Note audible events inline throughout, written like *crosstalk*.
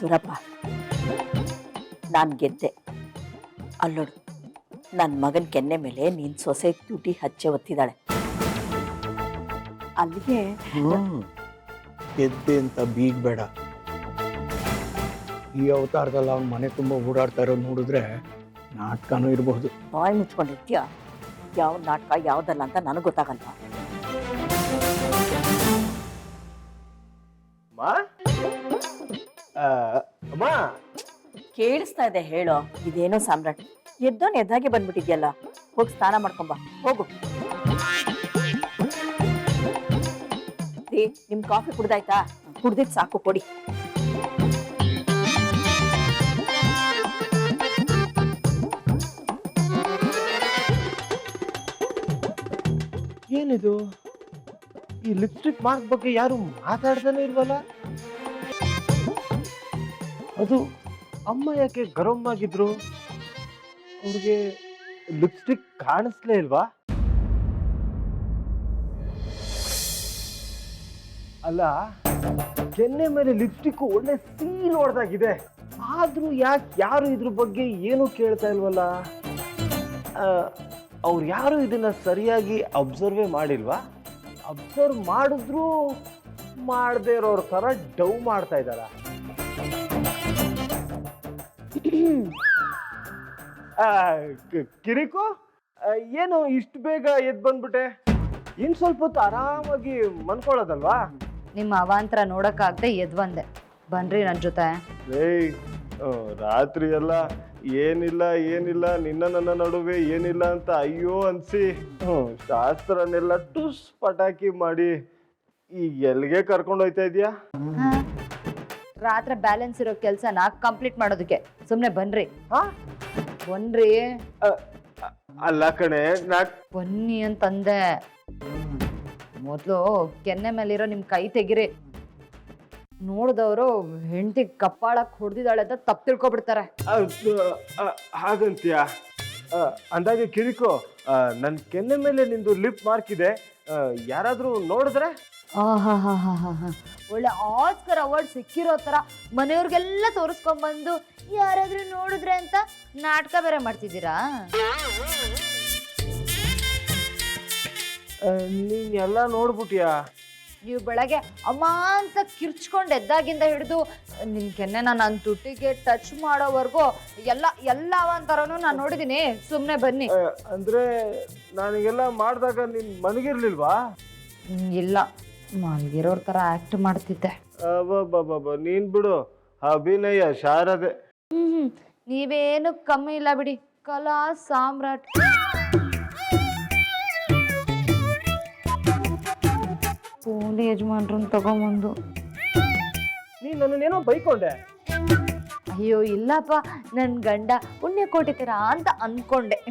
ಈಶ್ವರಪ್ಪ. ನಾನು ಗೆದ್ದೆ. ಅಲ್ಲೋಡು ನನ್ನ ಮಗನ ಕೆನ್ನೆ ಮೇಲೆ ನೀನು ಸೊಸೆ ತುಟಿ ಹಚ್ಚೆ ಒತ್ತಿದ್ದಾಳೆ ಅಲ್ಲಿಗೆ ಗೆದ್ದೆ ಅಂತ ಬೀಗಬೇಡ. ಈ ಅವತಾರದಲ್ಲಿ ಅವ್ನ ಮನೆ ತುಂಬ ಓಡಾಡ್ತಾ ಇರೋದು ನೋಡಿದ್ರೆ ನಾಟಕನೂ ಇರಬಹುದು ಬಾಯಿ ಮುಚ್ಕೊಂಡಿರ್ತೀಯ? ಯಾವ ನಾಟಕ ಯಾವ್ದಲ್ಲ ಅಂತ ನನಗೆ ಗೊತ್ತಾಗಲ್ವಾ? ಅಮ್ಮ. ಕೇಳಿಸ್ತಾ ಇದೆ ಹೇಳೋ. ಇದೇನೋ ಸಾಮ್ರಾಟ್. ಎದ್ದೋನ್ ಎದ್ದಾಗೆ ಬಂದ್ಬಿಟ್ಟಿದ್ಯಲ್ಲ. ಹೋಗಿ ಸ್ನಾನ ಮಾಡ್ಕೊಂಬ. ಹೋಗು. ಏ, ನಿಮ್ ಕಾಫಿ ಕುಡ್ದಾಯ್ತಾ? ಕುಡ್ದಿದ್ ಸಾಕು ಕೊಡಿ. ಏನಿದು? ಈ ಲಿಪ್ಸ್ಟಿಕ್ ಮಾರ್ಕ್ ಬಗ್ಗೆ ಯಾರು ಮಾತಾಡ್ತಾನೆ ಇಲ್ವಲ್ಲ? ಅದು ಅಮ್ಮ ಯಾಕೆ ಗರಂ ಆಗಿದ್ರು? ಅವ್ರಿಗೆ ಲಿಪ್ಸ್ಟಿಕ್ ಕಾಣಿಸ್ಲೇ ಇಲ್ವಾ? ಅಲ್ಲ ಕೆನ್ನೆ ಮೇಲೆ ಲಿಪ್ಸ್ಟಿಕ್ ಒಳ್ಳೆ ಸೀಲ್ ಹೊಡೆದಾಗಿದೆ. ಆದ್ರೂ ಯಾಕೆ ಯಾರು ಇದ್ರ ಬಗ್ಗೆ ಏನು ಕೇಳ್ತಾ ಇಲ್ವಲ್ಲ? ಅವ್ರು ಯಾರು ಇದನ್ನ ಸರಿಯಾಗಿ ಅಬ್ಸರ್ವೇ ಮಾಡಿಲ್ವಾ? ಅಬ್ಸರ್ವ್ ಮಾಡಿದ್ರು ಮಾಡದೇ ಇರೋರ ಥರ ಡೌ ಮಾಡ್ತಾ ಇದ್ದಾರ? ಕಿರಿಕು? ಆ, ಏನು ಇಷ್ಟು ಬೇಗ ಎದ್ದು ಬಂದ್ಬಿಟ್ಟೆ? ಇನ್ ಸ್ವಲ್ಪ ಹೊತ್ತು ಆರಾಮಾಗಿ ಮನ್ಕೊಳ್ಳೋದಲ್ವಾ ನಿಮ್ಮ ಅವಾಂತರ ನೋಡಕ್ಕಾಗ್ದೆ ಎದ್ ಬಂದೆ. ಬನ್ರಿ ನನ್ನ ಜೊತೆ. ಏಯ್ ಆ, ರಾತ್ರಿ ಎಲ್ಲ ಏನಿಲ್ಲ ಏನಿಲ್ಲ ನಿನ್ನ ನನ್ನ ನಡುವೆ ಏನಿಲ್ಲ ಅಂತ ಅಯ್ಯೋ ಅನ್ಸಿ. ಹ್ಮ್, ಶಾಸ್ತ್ರನೆಲ್ಲ ಟುಸ್ ಪಟಾಕಿ ಮಾಡಿ ಈಗ ಎಲ್ಲಿಗೆ ಕರ್ಕೊಂಡು ಹೋಯ್ತಾ ಇದೀಯಾ? ರಾತ್ರಿ ಬ್ಯಾಲೆನ್ಸ್ ಇರೋ ಕೆಲಸನ ಕಂಪ್ಲೀಟ್ ಮಾಡೋದಕ್ಕೆ. ಸುಮ್ನೆ ಬನ್ರಿ. ಹಾ? ಬನ್ರಿ. ಅಲ್ಲ ಕಣೆ ನಾ ಬನ್ನಿ ಅಂತಂದೆ. ಮೊದಲು ಕೆನ್ನೆ ಮೇಲಿರೋ ನಿಮ್ ಕೈ ತೆಗಿರಿ. ನೋಡಿದವರು ಹೆಂಡತಿ ಕಪ್ಪಾಳಕ್ ಹೊಡೆದಿದ್ದಾಳೆ ಅಂತ ತಪ್ಪು ತಿಳ್ಕೊಬಿಡ್ತಾರೆ. ಅದು, ಹಾಗಂತೀಯ? ಅ, ಅಂದಾಗೆ ಕಿರಿಕು ಆ, ನನ್ ಕೆನ್ನೆ ಮೇಲೆ ನಿಂದು ಲಿಪ್ ಮಾರ್ಕ್ ಇದೆ. ಆ, ಯಾರಾದ್ರೂ ನೋಡಿದ್ರೆ? ಆಹಾಹಾಹಾಹಾ. ಒಳ್ಳೆ ಆಸ್ಕರ್ ಅವಾರ್ಡ್ ಸಿಕ್ಕಿರೋ ತರ ಮನೆಯವ್ರಿಗೆಲ್ಲ ತೋರಿಸ್ಕೊಂಡ್ಬಂದು ಯಾರಾದ್ರೂ ನೋಡಿದ್ರೆ ಅಂತ ನಾಟಕ ಬೇರೆ ಮಾಡ್ತಿದ್ದೀರಾ? ನೀನ್ ಎಲ್ಲ ನೋಡ್ಬಿಟ್ಯಾ? ನೀವು ಬೆಳಗ್ಗೆ ಅಮ್ಮ ಅಂತ ಕಿರ್ಚ್ಕೊಂಡು ಎದ್ದಾಗಿಂದ ಹಿಡಿದು ನಿಮ್ ಕೆನ್ನೆನ ನನ್ನ ತುಟಿಗೆ ಟಚ್ ಮಾಡೋವರೆಗೂ ಎಲ್ಲ ಎಲ್ಲ ಅವಂತರನು ನಾನು ನೋಡಿದೀನಿ. ಸುಮ್ಮನೆ ಬನ್ನಿ. ಅಂದ್ರೆ ನಾನಿಗೆಲ್ಲ ಮಾಡಿದಾಗ ನಿನ್ ಮನಗಿರ್ಲಿಲ್ವಾ? ಇಲ್ಲ. ಮಲ್ಗಿರೋರ್ ತರ ಆಕ್ಟ್ ಮಾಡ್ತಿದ್ದೆ. ಅಬ್ಬಬ್ಬಬ್ಬ, ನೀನ್ ಬಿಡು. ಅಭಿನಯ ಶಾರದೆ. ಹ್ಮ್ ನೀವೇನು ಕಮ್ಮಿ ಇಲ್ಲ ಬಿಡಿ. ಕಲಾ ಸಾಮ್ರಾಟ್. ಪೋಲಿ ಯಜಮಾನ್ರನ್ನ ತಗೊಂಬಂದು. ನೀನ್ ನನ್ನನ್ನೇನೋ ಬೈಕೊಂಡೆ? ಅಯ್ಯೋ ಇಲ್ಲಪ್ಪ. ನನ್ ಗಂಡ ಪುಣ್ಯ ಕೊಟ್ಟಿದ್ದೀರಾ ಅಂತ ಅನ್ಕೊಂಡೆ.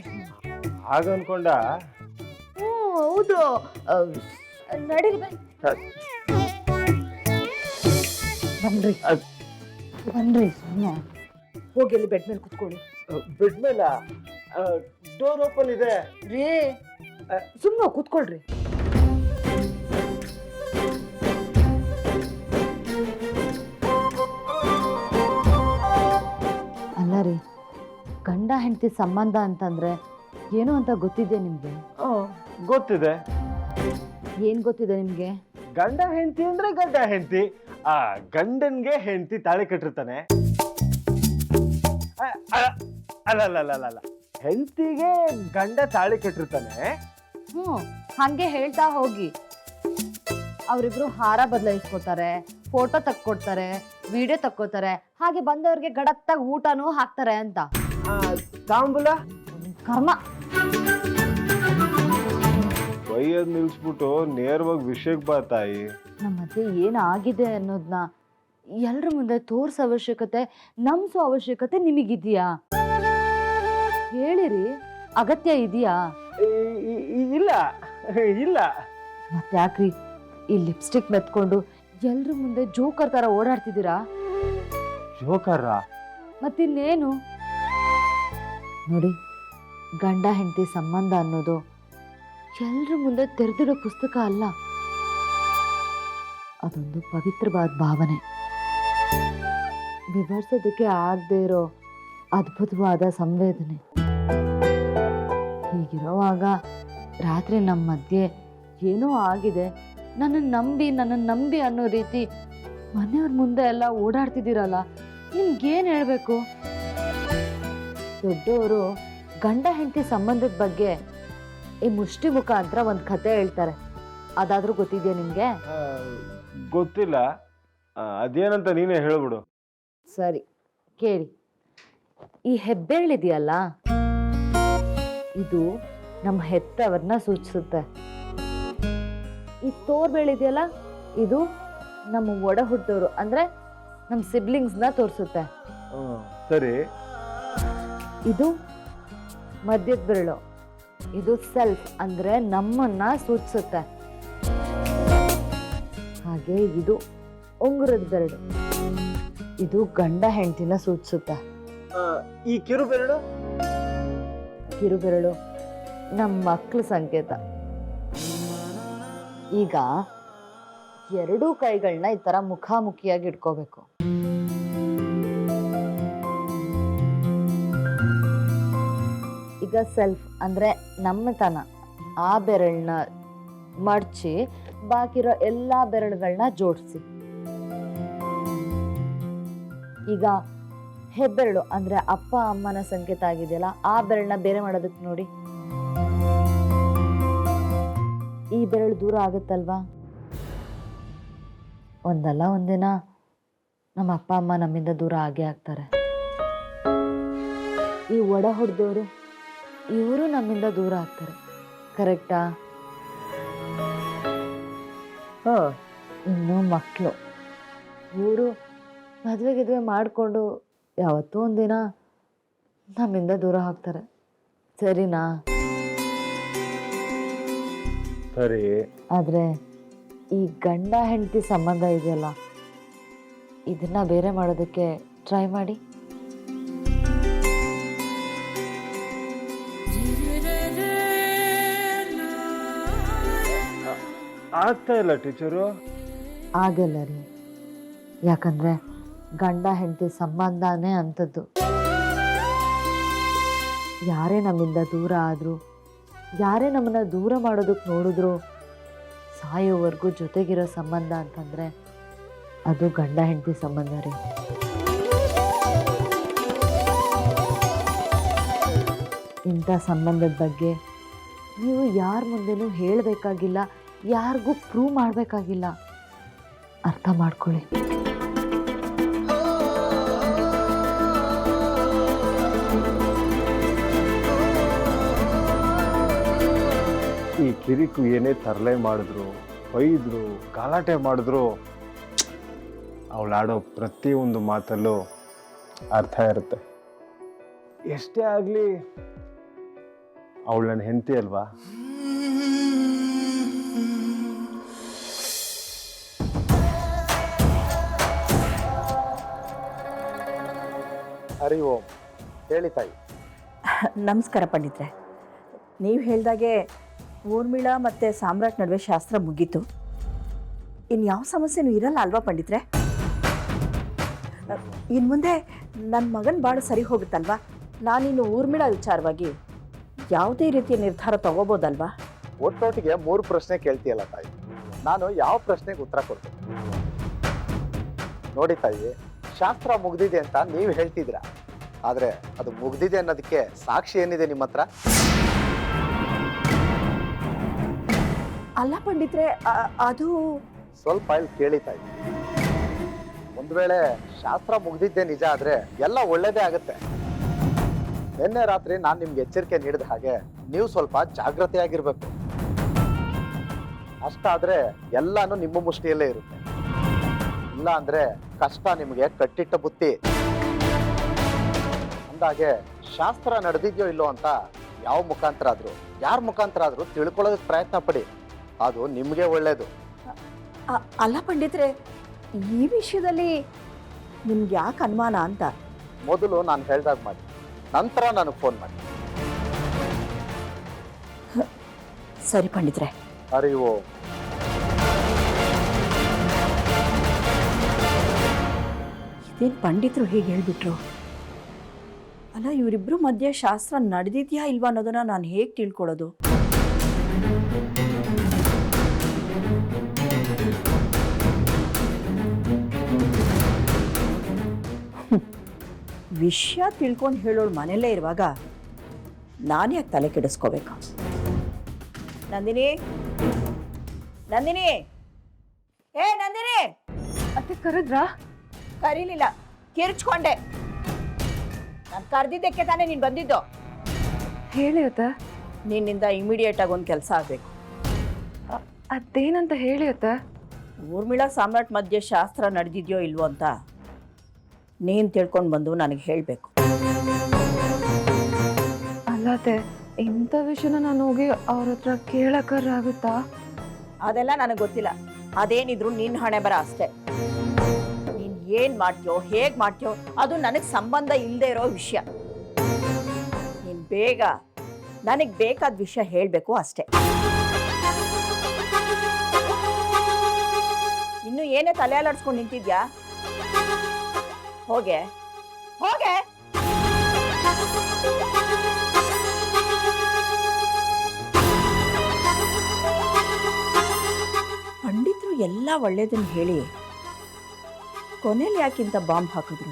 ಹಾಗ ಅನ್ಕೊಂಡ ಹ್ಞೂ ಹೌದು. ಅಹ್, ನಡೀರಿ. ಬನ್ನಿ ಬನ್ರಿ ಅದ್- ಬನ್ರಿ ಸುಮ್ಮನೆ ಹೋಗಿ ಅಲ್ಲಿ ಬೆಡ್ ಮೇಲೆ ಕುತ್ಕೊಳ್ಳಿ. ಬೆಡ್ ಮೇಲ? ಡೋರ್ ಓಪನ್ ಇದೆ. ರೀ. ಸುಮ್ಮನೆ ಕೂತ್ಕೊಳ್ರಿ. ಅಲ್ಲ ರೀ ಗಂಡ ಹೆಂಡತಿ ಸಂಬಂಧ ಅಂತಂದ್ರೆ ಏನು ಅಂತ ಗೊತ್ತಿದೆ ನಿಮ್ಗೆ? ಗೊತ್ತಿದೆ. ಏನ್ ಗೊತ್ತಿದೆ ನಿಮ್ಗೆ? ಗಂಡ ಹೆಂಡತಿ ಅಂದ್ರೆ ಗಂಡ ಹೆಂಡತಿ. ಆ ಗಂಡನ್ಗೆ ಹೆಂಡತಿ ತಾಳಿ ಕಟ್ಟಿರ್ತಾನೆ. ಆ, ಆ, ಅಲ್ಲ ಅಲ್ಲ ಅಲ್ಲ ಅಲ್ಲ ಹೆಂಡತಿಗೆ ಗಂಡ ತಾಳಿ ಕಟ್ಟಿರ್ತಾನೆ. ಹ್ಞೂ ಹಂಗೆ ಹೇಳ್ತಾ ಹೋಗಿ. ಅವರಿಬ್ರು ಹಾರ ಬದಲಾಯಿಸ್ಕೋತಾರೆ ಫೋಟೋ ತಕ್ಕೊಡ್ತಾರೆ ವಿಡಿಯೋ ತಕ್ಕೋತಾರೆ ಹಾಗೆ ಬಂದವ್ರಿಗೆ ಗಡತ್ತಾಗಿ ಊಟನೂ ಹಾಕ್ತಾರೆ ಅಂತ. ಆ, ತಾಂಬೂಲ? ಕರ್ಮ. ಬೈಯೋದ್ ನಿಲ್ಸ್ಬಿಟ್ಟು ನೇರವಾಗಿ ವಿಷಯಕ್ಕೆ ಬಾ ತಾಯಿ. ನಮ್ಮ ಮಧ್ಯೆ ಏನಾಗಿದೆ ಅನ್ನೋದನ್ನ ಎಲ್ಲರ ಮುಂದೆ ತೋರ್ಸೋ ಅವಶ್ಯಕತೆ ನಮ್ಸೋ ಅವಶ್ಯಕತೆ ನಿಮಗಿದೆಯಾ? ಹೇಳಿರಿ ಅಗತ್ಯ ಇದೆಯಾ? ಇಲ್ಲ ಇಲ್ಲ. ಮತ್ತೆ ಯಾಕ್ರಿ ಈ ಲಿಪ್ಸ್ಟಿಕ್ ಮೆತ್ಕೊಂಡು ಎಲ್ರ ಮುಂದೆ ಜೋಕರ್ ತರ ಓಡಾಡ್ತಿದ್ದೀರಾ? ಜೋಕರ? ಮತ್ತಿನ್ನೇನು? ನೋಡಿ ಗಂಡ ಹೆಂಡತಿ ಸಂಬಂಧ ಅನ್ನೋದು ಎಲ್ರ ಮುಂದೆ ತೆರೆದಿಡೋ ಪುಸ್ತಕ ಅಲ್ಲ. ಅದೊಂದು ಪವಿತ್ರವಾದ ಭಾವನೆ. ವಿವರಿಸೋದಕ್ಕೆ ಆಗದೆ ಇರೋ ಅದ್ಭುತವಾದ ಸಂವೇದನೆ. ಹೀಗಿರುವಾಗ ರಾತ್ರಿ ನಮ್ಮ ಮಧ್ಯೆ ಏನೋ ಆಗಿದೆ. ನನ್ನನ್ನು ನಂಬಿ ನನ್ನನ್ನು ನಂಬಿ ಅನ್ನೋ ರೀತಿ ಮನೆಯವ್ರ ಮುಂದೆ ಎಲ್ಲ ಓಡಾಡ್ತಿದ್ದೀರಲ್ಲ, ನಿಮ್ಗೇನು ಹೇಳಬೇಕು? ದೊಡ್ಡವರು ಗಂಡ ಹೆಂಡತಿ ಸಂಬಂಧದ ಬಗ್ಗೆ ಈ ಮುಷ್ಟಿ ಮುಖಾಂತರ ಒಂದು ಕತೆ ಹೇಳ್ತಾರೆ. ಅದಾದ್ರೂ ಗೊತ್ತಿದೆಯಾ ನಿಮಗೆ? ಆ, ಗೊತ್ತಿಲ್ಲ. ಆ, ಅದೇನಂತ ನೀನೇ ಹೇಳ್ಬಿಡು. ಸರಿ ಕೇಳಿ. ಈ ಹೆಬ್ಬೆರಳಿದೆಯಲ್ಲ ಇದು ನಮ್ಮ ಹೆತ್ತವರನ್ನ ಸೂಚಿಸುತ್ತೆ. ಈ ತೋರ್ಬೇಳಿದೆಯಲ್ಲ ಇದು ನಮ್ಮ ಒಡ ಹುಟ್ಟೋರು ಅಂದ್ರೆ ನಮ್ಮ ಸಿಬ್ಲಿಂಗ್ಸ್ನ ತೋರಿಸುತ್ತೆ. ಹ್ಮ್, ಸರಿ. ಇದು ಮಧ್ಯದ ಬೆರಳು. ಇದು ಸೆಲ್ಫ್ ಅಂದ್ರೆ ನಮ್ಮನ್ನ ಸೂಚಿಸುತ್ತೆ. ಹಾಗೆ ಇದು ಉಂಗುರದ ಬೆರಳು. ಇದು ಗಂಡ ಹೆಂಡತಿನ ಸೂಚಿಸುತ್ತೆ. ಈ ಕಿರು ಬೆರಳು? ಕಿರುಬೆರಳು ನಮ್ಮ ಮಕ್ಕಳ ಸಂಕೇತ. ಈಗ ಎರಡೂ ಕೈಗಳನ್ನ ಈ ತರ ಮುಖಾಮುಖಿಯಾಗಿ ಇಟ್ಕೋಬೇಕು. ಈಗ ಸೆಲ್ಫ್ ಅಂದ್ರೆ ನಮ್ಮತನ ಆ ಬೆರಳನ್ನ ಮಡಚಿ ಬಾಕಿರೋ ಎಲ್ಲ ಬೆರಳುಗಳನ್ನ ಜೋಡಿಸಿ. ಈಗ ಹೆಬ್ಬೆರಳು ಅಂದ್ರೆ ಅಪ್ಪ ಅಮ್ಮನ ಸಂಕೇತ ಆಗಿದೆಯಲ್ಲ, ಆ ಬೆರಳನ್ನ ಬೇರೆ ಮಾಡೋದಕ್ಕೆ ನೋಡಿ. ಈ ಬೆರಳು ದೂರ ಆಗುತ್ತಲ್ವಾ? ಒಂದಲ್ಲ ಒಂದಿನ ನಮ್ಮ ಅಪ್ಪ ಅಮ್ಮ ನಮ್ಮಿಂದ ದೂರ ಆಗೇ ಆಗ್ತಾರೆ. ಈ ಒಡ ಹೊಡೆದವರು ಇವರು ನಮ್ಮಿಂದ ದೂರ ಆಗ್ತಾರೆ. ಕರೆಕ್ಟಾ ಹ. ಇನ್ನು ಮಕ್ಕಳು ಇವರು ಮದುವೆ ಗಿದ್ವೆ ಮಾಡಿಕೊಂಡು ಯಾವತ್ತೋ ಒಂದಿನ ನಮ್ಮಿಂದ ದೂರ ಹಾಕ್ತಾರೆ ಸರಿನಾ? ಸರಿ. ಆದರೆ ಈ ಗಂಡ ಹೆಂಡತಿ ಸಂಬಂಧ ಇದೆಯಲ್ಲ ಇದನ್ನ ಬೇರೆ ಮಾಡೋದಕ್ಕೆ ಟ್ರೈ ಮಾಡಿ. ಆಗ್ತಾ ಇಲ್ಲ ಟೀಚರು? ಆಗಲ್ಲ ರೀ. ಯಾಕಂದ್ರೆ ಗಂಡ ಹೆಂಡತಿ ಸಂಬಂಧನೇ ಅಂಥದ್ದು. ಯಾರೇ ನಮ್ಮಿಂದ ದೂರ ಆದರೂ, ಯಾರೇ ನಮ್ಮನ್ನ ದೂರ ಮಾಡೋದಕ್ಕೆ ನೋಡಿದ್ರು ಸಾಯೋವರೆಗೂ ಜೊತೆಗಿರೋ ಸಂಬಂಧ ಅಂತಂದ್ರೆ ಅದು ಗಂಡ ಹೆಂಡತಿ ಸಂಬಂಧ ರೀ. ಇಂಥ ಸಂಬಂಧದ ಬಗ್ಗೆ ನೀವು ಯಾರ ಮುಂದೆನೂ ಹೇಳಬೇಕಾಗಿಲ್ಲ. ಯಾರಿಗೂ ಪ್ರೂವ್ ಮಾಡಬೇಕಾಗಿಲ್ಲ. ಅರ್ಥ ಮಾಡ್ಕೊಳ್ಳಿ. ಈ ಕಿರಿಕು ಏನೇ ತರಲೆ ಮಾಡಿದ್ರು ಬೈದ್ರು ಗಲಾಟೆ ಮಾಡಿದ್ರು ಆಡೋ ಪ್ರತಿಯೊಂದು ಮಾತಲ್ಲೂ ಅರ್ಥ ಇರುತ್ತೆ. ಎಷ್ಟೇ ಆಗಲಿ, ಅವಳು ನನ್ನ ಹೆಂಡತಿ ಅಲ್ವಾ? ಹರಿ ಓಂ ಹೇಳಿ ತಾಯಿ. *laughs* ನಮಸ್ಕಾರ ಪಂಡಿತ್ರೆ. ನೀವು ಹೇಳಿದಾಗೆ ಊರ್ಮಿಳ ಮತ್ತು ಸಾಮ್ರಾಟ್ ನಡುವೆ ಶಾಸ್ತ್ರ ಮುಗೀತು. ಇನ್ನು ಯಾವ ಸಮಸ್ಯೆನೂ ಇರಲ್ಲ ಅಲ್ವಾ ಪಂಡಿತ್ರೆ? ಇನ್ನು ಮುಂದೆ ನನ್ನ ಮಗನ ಬಾಳು ಸರಿ ಹೋಗುತ್ತಲ್ವಾ? ನಾನಿನ್ನು ಊರ್ಮಿಳ ವಿಚಾರವಾಗಿ ಯಾವುದೇ ರೀತಿಯ ನಿರ್ಧಾರ ತಗೋಬೋದಲ್ವಾ? ಒಟ್ಟೊಟ್ಟಿಗೆ ಮೂರು ಪ್ರಶ್ನೆ ಕೇಳ್ತೀಯಲ್ಲ ತಾಯಿ. ನಾನು ಯಾವ ಪ್ರಶ್ನೆಗೆ ಉತ್ತರ ಕೊಡ್ತೀನಿ ನೋಡಿ ತಾಯಿ ಶಾಸ್ತ್ರ ಮುಗ್ದಿದೆ ಅಂತ ನೀವು ಹೇಳ್ತಿದ್ರ ಆದ್ರೆ ಅದು ಮುಗ್ದಿದೆ ಅನ್ನೋದಕ್ಕೆ ಸಾಕ್ಷಿ ಏನಿದೆ ನಿಮ್ಮ ಹತ್ರ? ಅಲ್ಲ ಪಂಡಿತ್ರೆ ಅ- ಅದು ಸ್ವಲ್ಪ ಇಲ್ಲಿ ಕೇಳಿತಾ ಒಂದು ಒಂದ್ ವೇಳೆ ಶಾಸ್ತ್ರ ಮುಗ್ದಿದ್ದೆ ನಿಜ ಆದ್ರೆ ಎಲ್ಲ ಒಳ್ಳೇದೇ ಆಗುತ್ತೆ. ನಿನ್ನೆ ರಾತ್ರಿ ನಾನು ನಿಮ್ಗೆ ಎಚ್ಚರಿಕೆ ನೀಡಿದ ಹಾಗೆ ನೀವು ಸ್ವಲ್ಪ ಜಾಗ್ರತೆಯಾಗಿರ್ಬೇಕು. ಅಷ್ಟಾದ್ರೆ ಎಲ್ಲಾನು ನಿಮ್ಮ ಮುಷ್ಟಿಯಲ್ಲೇ ಇರುತ್ತೆ. ಇಲ್ಲ ಅಂದ್ರೆ ಕಷ್ಟ ನಿಮಗೆ ಕಟ್ಟಿಟ್ಟ ಬುತ್ತಿ. ಅಂದಾಗೆ ಶಾಸ್ತ್ರ ನಡೆದಿದ್ಯೋ ಇಲ್ಲೋ ಅಂತ ಯಾವ ಮುಖಾಂತರ ಆದ್ರೂ ಯಾರ ಮುಖಾಂತರ ಆದ್ರೂ ತಿಳ್ಕೊಳ್ಳೋದಕ್ಕೆ ಪ್ರಯತ್ನ ಪಡಿ. ಅದು ನಿಮಗೆ ಒಳ್ಳೇದು. ಅಲ್ಲ ಪಂಡಿತ್ರೆ ಈ ವಿಷಯದಲ್ಲಿ ನಿಮ್ಗೆ ಯಾಕೆ ಅನುಮಾನ ಅಂತ? ಮೊದಲು ನಾನು ಹೇಳ್ದಾಗ ಮಾಡಿ. ನಂತರ ನನಗೆ ಫೋನ್ ಮಾಡಿ. ಸರಿ ಪಂಡಿತ್ರೆ. ಹರಿ ಇದೇನು ಪಂಡಿತರು ಹೀಗೆ ಹೇಳ್ಬಿಟ್ರು? ಅಲ್ಲ ಇವರಿಬ್ಬರು ಮಧ್ಯೆ ಶಾಸ್ತ್ರ ನಡೆದಿದ್ಯಾ ಇಲ್ವಾ ಅನ್ನೋದನ್ನ ನಾನು ಹೇಗೆ ತಿಳ್ಕೊಳ್ಳೋದು ವಿಷಯ ತಿಳ್ಕೊಂಡು ಹೇಳೋಳು ಮನೆಯಲ್ಲೇ ಇರುವಾಗ ನಾನು ಯಾಕೆ ತಲೆ ಕೆಡಿಸ್ಕೋಬೇಕು? ನಂದಿನಿ! ನಂದಿನಿ! ಏ, ನಂದಿನಿ! ಅತ್ತೆ ಕರೆದ್ರಾ? ಕರೀಲಿಲ್ಲ. ಕಿರ್ಚ್ಕೊಂಡೆ. ನಾನು ಕರೆದಿದ್ದಕ್ಕೆ ತಾನೇ ನೀನು ಬಂದಿದ್ದು. ಹೇಳಿ ಅತ್ತ. ನಿನ್ನಿಂದ ಇಮಿಡಿಯೇಟ್ ಆಗಿ ಒಂದು ಕೆಲಸ ಆಗಬೇಕು. ಅದೇನಂತ ಹೇಳಿ ಅತ್ತ. ಊರ್ಮಿಳಾ ಸಾಮ್ರಾಟ್ ಮಧ್ಯೆ ಶಾಸ್ತ್ರ ನಡೆದಿದೆಯೋ ಇಲ್ವೋ ಅಂತ ನೀನು ತಿಳ್ಕೊಂಡು ಬಂದು ನನಗೆ ಹೇಳಬೇಕು. ಅಲ್ಲತ್ತೆ ಇಂಥ ವಿಷಯನ ನಾನು ಹೋಗಿ ಅವ್ರ ಹತ್ರ ಕೇಳಕ್ಕಾಗುತ್ತಾ ಅದೆಲ್ಲ ನನಗೆ ಗೊತ್ತಿಲ್ಲ. ಅದೇನಿದ್ರು ನಿನ್ನ ಹಣೆ ಬರ ಅಷ್ಟೇ. ಏನು ಮಾಡ್ತೀಯೋ, ಹೇಗೆ ಮಾಡ್ತೀಯೋ, ಅದು ನನಗೆ ಸಂಬಂಧ ಇಲ್ಲದೆ ಇರೋ ವಿಷಯ. ನೀನ್ ಬೇಗ, ನನಗೆ ಬೇಕಾದ ವಿಷಯ ಹೇಳಬೇಕು ಅಷ್ಟೇ. ಇನ್ನು ಏನೇ ತಲೆ ಅಲಾಡ್ಸ್ಕೊಂಡು ನಿಂತಿದ್ಯಾ? ಹೋಗೆ. ಹೋಗೆ. ಪಂಡಿತರು ಎಲ್ಲ ಒಳ್ಳೇದನ್ನು ಹೇಳಿ. ಕೊನೆಯಲ್ಲಿ ಯಾಕಿಂತ ಬಾಂಬ್ ಹಾಕಿದ್ರು.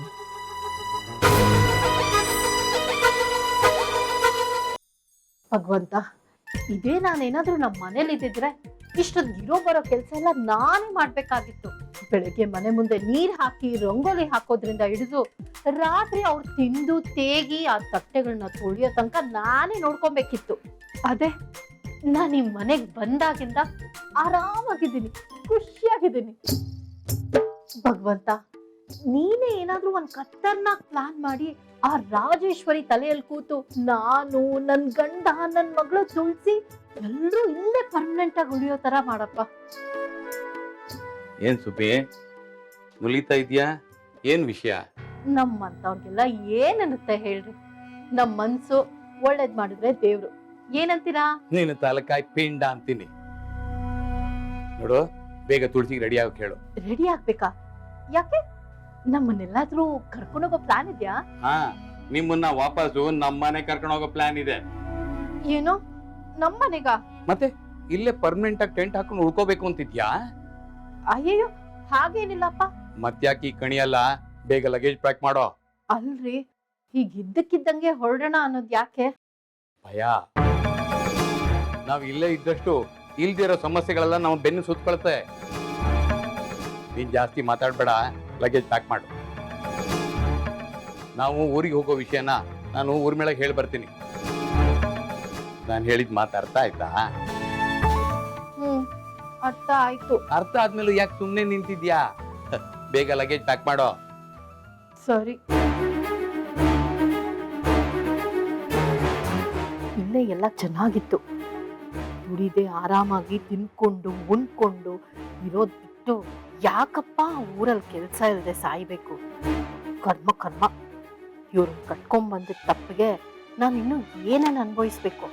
ಭಗವಂತ, ಇದೇ ನಾನೇನಾದ್ರೂ ನಮ್ಮ ಮನೇಲಿ ಇದ್ದಿದ್ರೆ ಇಷ್ಟೊಂದು ಇರೋ ಬರೋ ಕೆಲಸ ಎಲ್ಲ ನಾನೇ ಮಾಡ್ಬೇಕಾಗಿತ್ತು. ಬೆಳಗ್ಗೆ ಮನೆ ಮುಂದೆ ನೀರ್ ಹಾಕಿ, ರಂಗೋಲಿ ಹಾಕೋದ್ರಿಂದ ಹಿಡಿದು ರಾತ್ರಿ ಅವ್ರು ತಿಂದು ತೇಗಿ ಆ ತಟ್ಟೆಗಳನ್ನ ತೊಳೆಯೋ ತನಕ ನಾನೇ ನೋಡ್ಕೊಬೇಕಿತ್ತು. ಅದೇ, ನಾನು ಈ ಮನೆಗೆ ಬಂದಾಗಿಂದ ಆರಾಮಾಗಿದ್ದೀನಿ, ಖುಷಿಯಾಗಿದ್ದೀನಿ. ಭಗವಂತ ನೀನೇ ಏನಾದ್ರೂ ಒಂದ್ ಖತರ್ನಾಕ್ ಪ್ಲಾನ್ ಮಾಡಿ ಆ ರಾಜೇಶ್ವರಿ ತಲೆಯಲ್ಲಿ ಕೂತು ನಾನು ನನ್ ಗಂಡ ನನ್ ಮಗಳು ತುಳಸಿ ಎಲ್ಲರೂ ಇಲ್ಲೇ ಪರ್ಮನೆಂಟ್ ಆಗಿ ಉಳಿಯೋ ತರ ಮಾಡಪ್ಪ. ಏನ್ ಸುಬ್ಬಿ ಮುಲಿತಾ ಇದ್ಯಾ? ಏನ್ ವಿಷಯ? ನಮ್ಮಂತವ್ರಿಗೆಲ್ಲ ಏನನ್ನುತ್ತೆ ಹೇಳ್ರಿ. ನಮ್ ಮನ್ಸು ಒಳ್ಳೇದ್ ಮಾಡಿದ್ರೆ ದೇವ್ರು. ಏನಂತೀರಾ? ನೀನು ತಲಕಾಯಿ ಪಿಂಡ ಅಂತೀನಿ. ನೋಡು ಬೇಗ ತುಳಸಿಗೆ ರೆಡಿ ಆಗಕ್ಕೆ ಹೇಳು. ರೆಡಿ ಆಗ್ಬೇಕಾ? ಯಾಕೆ? ನಮ್ಮನ್ನೆಲ್ಲಾದ್ರೂ ಕರ್ಕೊಂಡೋಗೋ ಪ್ಲಾನ್ ಇದ್ಯಾ? ಹಾ ನಿಮ್ಮನ್ನ ವಾಪಸ್ಸು ನಮ್ಮನೆ ಕರ್ಕೊಂಡು ಹೋಗೋ ಪ್ಲಾನ್ ಇದೆ. ಏನು? ನಮ್ಮನೆಗ? ಮತ್ತೆ ಇಲ್ಲೇ ಪರ್ಮನೆಂಟ್ ಆಗಿ ಟೆಂಟ್ ಹಾಕೊಂಡು ಉಳ್ಕೋಬೇಕು ಅಂತಿದ್ಯಾ? ಅಯ್ಯಯ್ಯೋ ಹಾಗೇನಿಲ್ಲಪ್ಪ. ಮತ್ತ್ಯಾಕೆ ಈ ಕಣಿಯಲ್ಲ ಬೇಗ ಲಗೇಜ್ ಪ್ಯಾಕ್ ಮಾಡೋ. ಅಲ್ರಿ ಈಗ ಇದ್ದಕ್ಕಿದ್ದಂಗೆ ಹೊರಡೋಣ ಅನ್ನೋದ್ ಯಾಕೆ? ಭಯ. ನಾವ್ ಇಲ್ಲೇ ಇದ್ದಷ್ಟು ಇಲ್ದಿರೋ ಸಮಸ್ಯೆಗಳೆಲ್ಲ ನಾವು ಬೆನ್ನು ಸುತ್ಕೊಳ್ತೆ ನೀನ್ ಜಾಸ್ತಿ ಮಾತಾಡ್ಬೇಡ ಲಗೇಜ್ ಪ್ಯಾಕ್ ಮಾಡು. ನಾವು ಊರಿಗೆ ಹೋಗೋ ವಿಷಯನ ನಾನು ಊರ್ ಮೇಳಗೆ ಹೇಳಿ ಬರ್ತೀನಿ. ನಾನು ಹೇಳಿದ್ ಮಾತಾಡ್ತಾ ಅರ್ಥ ಆಯ್ತಾ? ಹ್ಮ್ ಅರ್ಥ ಆಯ್ತು. ಅರ್ಥ ಆದ್ಮೇಲೆ ಯಾಕೆ ಸುಮ್ಮನೆ ನಿಂತಿದ್ಯಾ? ಬೇಗ ಲಗೇಜ್ ಪ್ಯಾಕ್ ಮಾಡೋ. ಸರಿ. ಇಲ್ಲೇ ಎಲ್ಲ ಚೆನ್ನಾಗಿತ್ತು. ದುಡಿದೆ ಆರಾಮಾಗಿ ತಿನ್ಕೊಂಡು ಉಂಡ್ಕೊಂಡು ಇರೋದು ಬಿಟ್ಟು ಯಾಕಪ್ಪ ಊರಲ್ಲಿ ಕೆಲಸ ಇಲ್ಲದೆ ಸಾಯ್ಬೇಕು? ಕರ್ಮ ಕರ್ಮ. ಇವ್ರು ಕಟ್ಕೊಂಡ್ ಬಂದಿದ್ದ ತಪ್ಪಿಗೆ ನಾನು ಇನ್ನೂ ಏನನ್ನ ಅನುಭವಿಸ್ಬೇಕು?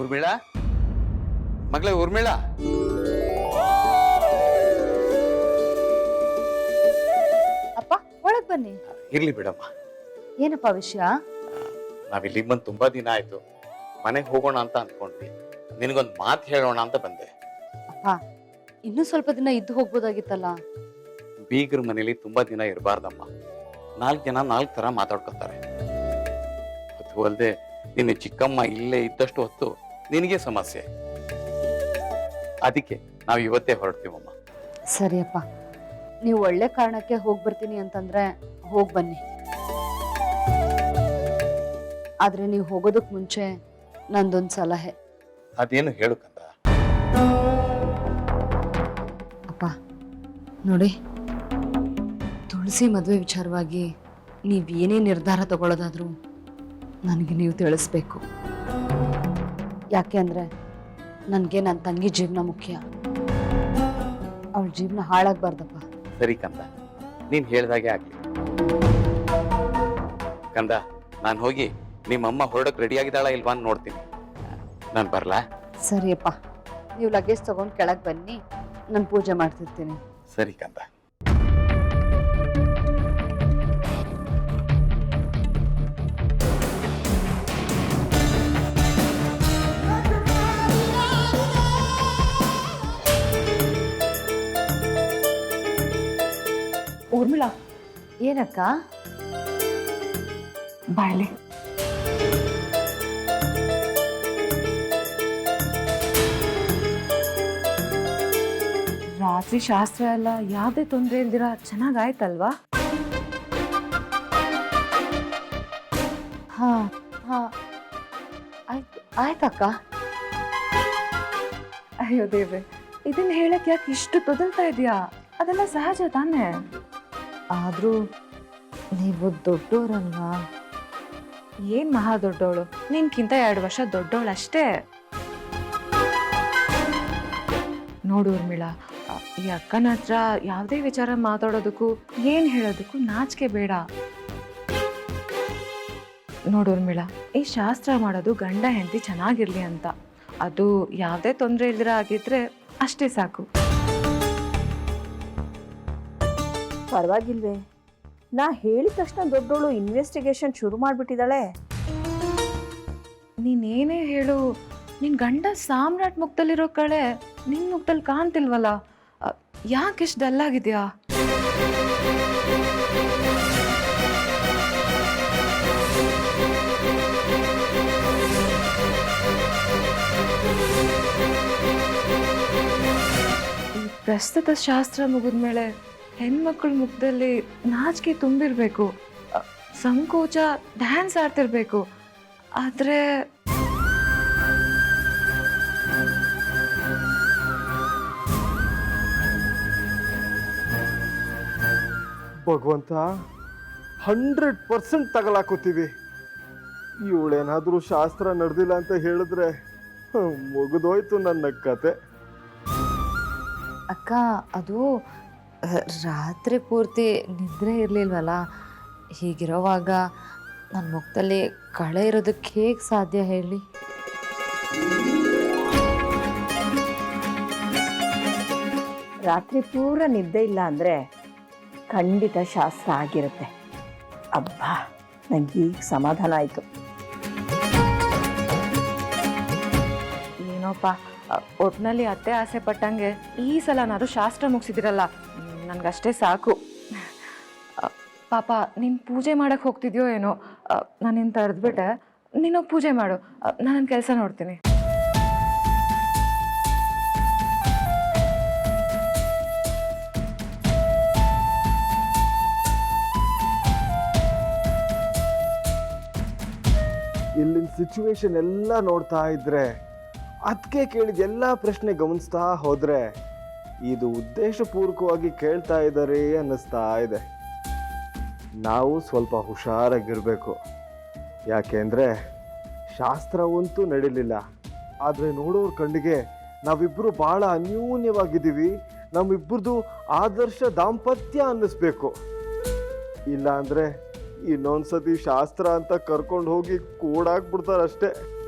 ಊರ್ಮಿಳ? ಮಗಳೇ ಊರ್ಮಿಳ? ಅಪ್ಪ ಒಳಗ್ ಬನ್ನಿ. ಇರ್ಲಿ ಬಿಡಪ್ಪ ಏನಪ್ಪ ವಿಷಯ? ನಾವ್ ಇಲ್ಲಿಗೆ ಬಂದು ತುಂಬಾ ದಿನ ಆಯ್ತು. ಮನೆಗೆ ಹೋಗೋಣ ಅಂತ ಅನ್ಕೊಂಡ್ವಿ. ನಿನಗೊಂದು ಮಾತು ಹೇಳೋಣ ಅಂತ ಬಂದೆ. ಅಪ್ಪ ಇನ್ನೂ ಸ್ವಲ್ಪ ದಿನ ಇದ್ದು ಹೋಗ್ಬೋದಾಗಿತ್ತಲ್ಲ? ಬೀಗರ ಮನೇಲಿ ತುಂಬಾ ದಿನ ಇರಬಾರ್ದಮ್ಮ. ನಾಲ್ಕು ಜನ ನಾಲ್ಕು ತರ ಮಾತಾಡ್ಕೊತಾರೆ. ಅದು ಅಲ್ಲದೆ ನಿನ್ನ ಚಿಕ್ಕಮ್ಮ ಇಲ್ಲೇ ಇದ್ದಷ್ಟು ಹೊತ್ತು ನಿನಗೆ ಸಮಸ್ಯೆ. ಅದಕ್ಕೆ ನಾವು ಇವತ್ತೇ ಹೊರಡ್ತೀವಮ್ಮ. ಸರಿಯಪ್ಪ ನೀವು ಒಳ್ಳೆ ಕಾರಣಕ್ಕೆ ಹೋಗ್ಬರ್ತೀನಿ ಅಂತಂದ್ರೆ ಹೋಗ್ ಬನ್ನಿ. ಆದ್ರೆ ನೀವು ಹೋಗೋದಕ್ ಮುಂಚೆ ನಂದೊಂದು ಸಲಹೆ. ಅದೇನು ಹೇಳು ಕಂದ. ಅಪ್ಪ ನೋಡಿ. ತುಳಸಿ ಮದುವೆ ವಿಚಾರವಾಗಿ ನೀವು ಏನೇ ನಿರ್ಧಾರ ತಗೊಳ್ಳೋದಾದ್ರೂ ನನಗೆ ನೀವು ತಿಳಿಸ್ಬೇಕು. ಯಾಕೆ ಅಂದರೆ ನನಗೆ ನನ್ನ ತಂಗಿ ಜೀವನ ಮುಖ್ಯ. ಅವಳ ಜೀವನ ಹಾಳಾಗಬಾರ್ದಪ್ಪ. ಸರಿ ಕಂದ. ನೀನ್ ಹೇಳ್ದಾಗೆ ಆಗ್ಲಿ. ಕಂದ ನಾನು ಹೋಗಿ ನಿಮ್ಮಮ್ಮ ಹೊರಡಕ್ ರೆಡಿ ಆಗಿದ್ದಾಳ ಇಲ್ವಾ ಅಂತ ನೋಡ್ತೀನಿ. ನಾನು ಬರಲಾ? ಸರಿಯಪ್ಪ. ನೀವು ಲಗೇಜ್ ತಗೊಂಡು ಕೆಳಗೆ ಬನ್ನಿ ನಾನು ಪೂಜೆ ಮಾಡ್ತಿರ್ತೀನಿ. ಸರಿ ಕಂದ ಊರ್ಮಿಳಾ. ಏನಕ್ಕ? ಬಾಯ್ಲಿ ರಾತ್ರಿ ಶಾಸ್ತ್ರ ಎಲ್ಲ ಯಾವುದೇ ತೊಂದರೆ ಇಲ್ದಿರ ಚೆನ್ನಾಗಾಯ್ತಲ್ವಾ? ಹಾ ಹಾ. ಆಯ್ತು ಆಯ್ತಕ್ಕ. ಅಯ್ಯೋ ದೇವ್ರೆ ಇದನ್ನ ಹೇಳಕ್ ಯಾಕೆ ಇಷ್ಟು ತೊದಲ್ತಾ ಇದೆಯಾ? ಅದೆಲ್ಲ ಸಹಜ ತಾನೆ? ಆದ್ರೂ ನೀವು ದೊಡ್ಡೋರಲ್ವಾ? ಏನ್ ಮಹಾ ದೊಡ್ಡವಳು ನಿನ್ಕಿಂತ ಎರಡು ವರ್ಷ ದೊಡ್ಡವಳು ಅಷ್ಟೇ ನೋಡು ಊರ್ಮಿಳಾ ಅ, ಈ ಅಕ್ಕನ ಹತ್ರ ಯಾವುದೇ ವಿಚಾರ ಮಾತಾಡೋದಕ್ಕೂ ಏನ್ ಹೇಳೋದಕ್ಕೂ ನಾಚಿಕೆ ಬೇಡ. ನೋಡು ಉರ್ಮಿಳ ಈ ಶಾಸ್ತ್ರ ಮಾಡೋದು ಗಂಡ ಹೆಂಡತಿ ಚೆನ್ನಾಗಿರ್ಲಿ ಅಂತ. ಅದು ಯಾವುದೇ ತೊಂದರೆ ಇಲ್ದಿರ ಆಗಿದ್ರೆ ಅಷ್ಟೇ ಸಾಕು. ಪರವಾಗಿಲ್ವೇ. ನಾ ಹೇಳಿದ ತಕ್ಷಣ ದೊಡ್ಡೋಳು ಇನ್ವೆಸ್ಟಿಗೇಷನ್ ಶುರು ಮಾಡಿಬಿಟ್ಟಿದ್ದಾಳೆ ನೀನೇನೇ ಹೇಳು ನಿನ್ ಗಂಡ ಸಾಮ್ರಾಟ್ ಮುಖದಲ್ಲಿರೋ ಕಳೆ ನಿನ್ ಮುಖದಲ್ಲಿ ಕಾಣ್ತಿಲ್ವಲ್ಲ? ಯಾಕೆ ಇಷ್ಟು ಡಲ್ಲಾಗಿದ್ಯಾ ಈ ಪ್ರಸ್ತುತ ಶಾಸ್ತ್ರ ಮುಗಿದ್ಮೇಲೆ ಹೆಣ್ಮಕ್ಳ ಮುಖದಲ್ಲಿ ನಾಚಿಕೆ ತುಂಬಿರಬೇಕು. ಸಂಕೋಚ ಡ್ಯಾನ್ಸ್ ಆಡ್ತಿರ್ಬೇಕು. ಆದ್ರೆ ಭಗವಂತ ಹಂಡ್ರೆಡ್ ಪರ್ಸೆಂಟ್ ತಗಲಾಕೋತೀವಿ ಇವಳೇನಾದ್ರೂ ಶಾಸ್ತ್ರ ನಡೆದಿಲ್ಲ ಅಂತ ಹೇಳಿದ್ರೆ ಮುಗಿದೋಯ್ತು ನನ್ನ ಕತೆ. ಅಕ್ಕ ಅದು ರಾತ್ರಿ ಪೂರ್ತಿ ನಿದ್ರೆ ಇರಲಿಲ್ವಲ್ಲ? ಹೀಗಿರೋವಾಗ ನನ್ನ ಮುಖದಲ್ಲಿ ಕಳೆ ಇರೋದಕ್ಕೆ ಹೇಗೆ ಸಾಧ್ಯ ಹೇಳಿ? ರಾತ್ರಿ ಪೂರ ನಿದ್ದೆ ಇಲ್ಲ ಅಂದರೆ ಖಂಡಿತ ಶಾಸ್ತ್ರ ಆಗಿರುತ್ತೆ. ಅಬ್ಬಾ ನನಗೆ ಸಮಾಧಾನ ಆಯಿತು. ಏನೋಪ್ಪ, ಒಟ್ನಲ್ಲಿ ಅತ್ತೆ ಆಸೆ ಪಟ್ಟಂಗೆ ಈ ಸಲನಾದರೂ ಶಾಸ್ತ್ರ ಮುಗಿಸಿದಿರಲ್ಲ, ನನಗಷ್ಟೇ ಸಾಕು. ಪಾಪ, ನೀನು ಪೂಜೆ ಮಾಡೋಕ್ಕೆ ಹೋಗ್ತಿದ್ಯೋ ಏನೋ ನಾನು ನಿನ್ನ ತಡೆದ್ಬಿಟ್ಟೆ ನೀನು ಪೂಜೆ ಮಾಡು ನಾನು ಕೆಲಸ ನೋಡ್ತೀನಿ. ಇಲ್ಲಿನ ಸಿಚುವೇಶನ್ ಎಲ್ಲ ನೋಡ್ತಾ ಇದ್ರೆ ಅದಕ್ಕೆ ಕೇಳಿದ ಎಲ್ಲ ಪ್ರಶ್ನೆ ಗಮನಿಸ್ತಾ ಹೋದ್ರೆ, ಇದು ಉದ್ದೇಶಪೂರ್ವಕವಾಗಿ ಕೇಳ್ತಾ ಇದ್ದಾರೆ ಅನ್ನಿಸ್ತಾ ಇದೆ. ನಾವು ಸ್ವಲ್ಪ ಹುಷಾರಾಗಿರಬೇಕು. ಯಾಕೆಂದ್ರೆ, ಶಾಸ್ತ್ರವಂತೂ ನಡೀಲಿಲ್ಲ. ಆದರೆ ನೋಡೋರ್ ಕಣ್ಣಿಗೆ ನಾವಿಬ್ಬರು ಬಹಳ ಅನ್ಯೂನ್ಯವಾಗಿದ್ದೀವಿ. ನಮ್ಮಿಬ್ಬರದು ಆದರ್ಶ ದಾಂಪತ್ಯ ಅನ್ನಿಸ್ಬೇಕು. ಇಲ್ಲ ಅಂದ್ರೆ ಇನ್ನೊಂದ್ಸತಿ ಶಾಸ್ತ್ರ ಅಂತ ಕರ್ಕೊಂಡು ಹೋಗಿ ಕೂಡಾಕ್ಬಿಡ್ತಾರಷ್ಟೇ